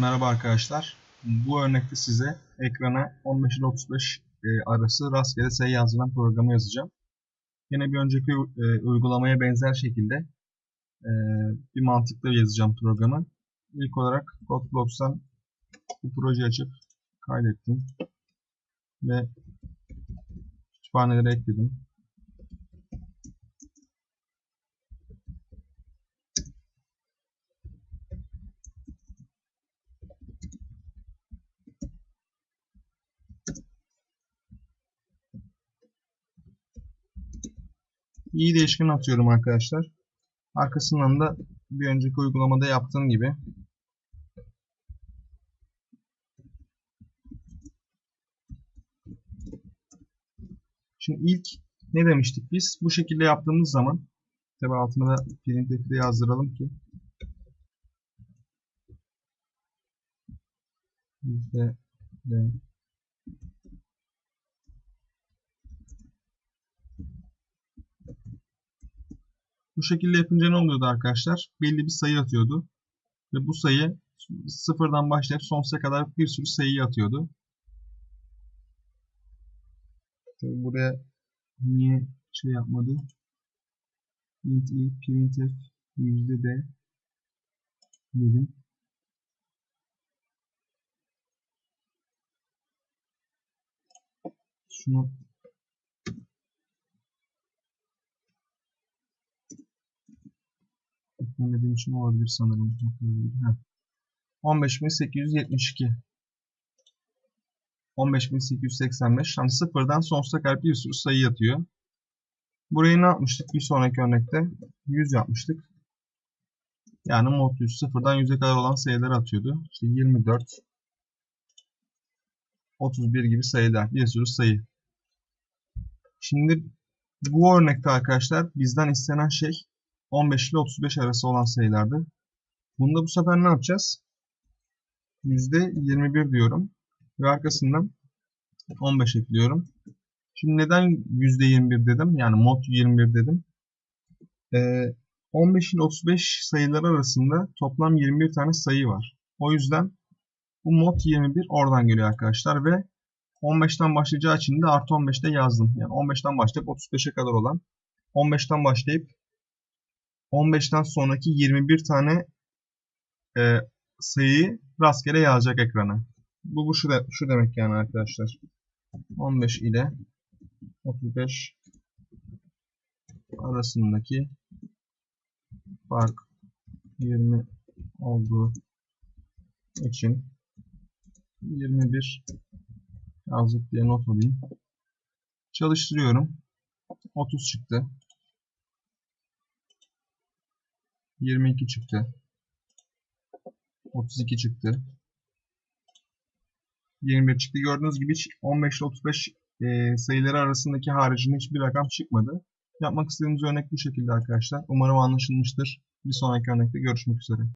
Merhaba arkadaşlar. Bu örnekte size ekrana 15 ile 35 e, arası rastgele sayı yazdıran programı yazacağım. Yine bir önceki e, uygulamaya benzer şekilde e, bir mantıkla yazacağım programı. İlk olarak CodeBlocks'tan bu projeyi açıp kaydettim ve kütüphaneleri ekledim. İyi değişken atıyorum arkadaşlar. Arkasından da bir önceki uygulamada yaptığım gibi Şimdi ilk ne demiştik biz? Bu şekilde yaptığımız zaman tabi altına da printf'i yazdıralım ki yüzde Bu şekilde yapınca ne oluyordu arkadaşlar? Belli bir sayı atıyordu. Ve bu sayı sıfırdan başlayıp sonsuza kadar bir sürü sayı atıyordu. Tabii buraya niye şey yapmadı? int i printf yüzde d dedim. Şunu Eklemediğim için olabilir sanırım. 15872 15885 yani sıfırdan sonsuza kadar bir sürü sayı yatıyor. Burayı ne yapmıştık? Bir sonraki örnekte 100 yapmıştık. Yani mod 100 sıfırdan 100'e kadar olan sayıları atıyordu. İşte 24 31 gibi sayılar. Bir sürü sayı. Şimdi bu örnekte arkadaşlar bizden istenen şey 15 ile 35 arası olan sayılardı. Bunda bu sefer ne yapacağız? %21 diyorum. Ve arkasından 15 ekliyorum. Şimdi neden %21 dedim? Yani mod 21 dedim. Ee, 15 ile 35 sayılar arasında toplam 21 tane sayı var. O yüzden bu mod 21 oradan geliyor arkadaşlar ve 15'ten başlayacağı için de artı 15'te yazdım. Yani 15'ten başlayıp 35'e kadar olan 15'ten başlayıp 15'ten sonraki 21 tane e, sayıyı rastgele yazacak ekrana. Bu, bu şu, de, şu demek yani arkadaşlar. 15 ile 35 arasındaki fark 20 olduğu için 21 yazdık diye not alayım. Çalıştırıyorum. 30 çıktı. 22 çıktı. 32 çıktı. 21 çıktı. Gördüğünüz gibi 15 ile 35 e, sayıları arasındaki haricinde hiçbir rakam çıkmadı. Yapmak istediğimiz örnek bu şekilde arkadaşlar. Umarım anlaşılmıştır. Bir sonraki örnekte görüşmek üzere.